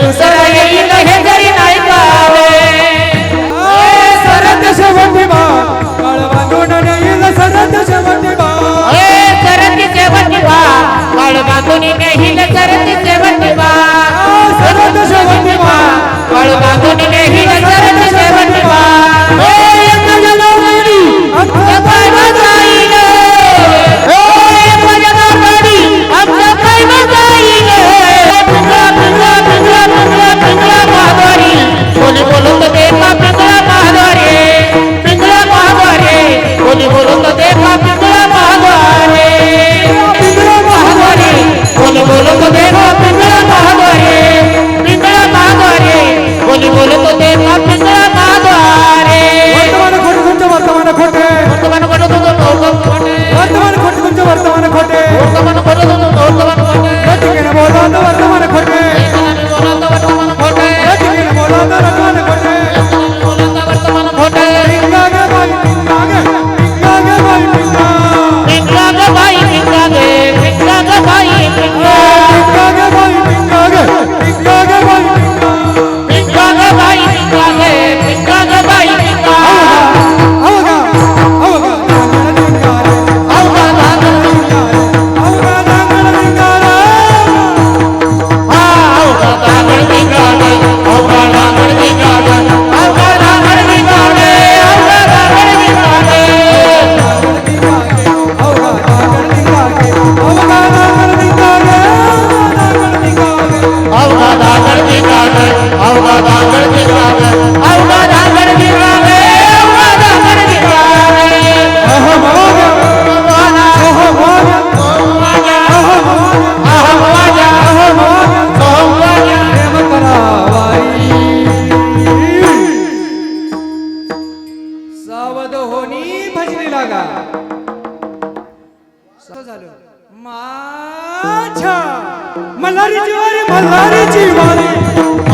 Jerusalén. लागा. झालं. माझ्या मल्हारी जीवारी मल्हारी जीवारी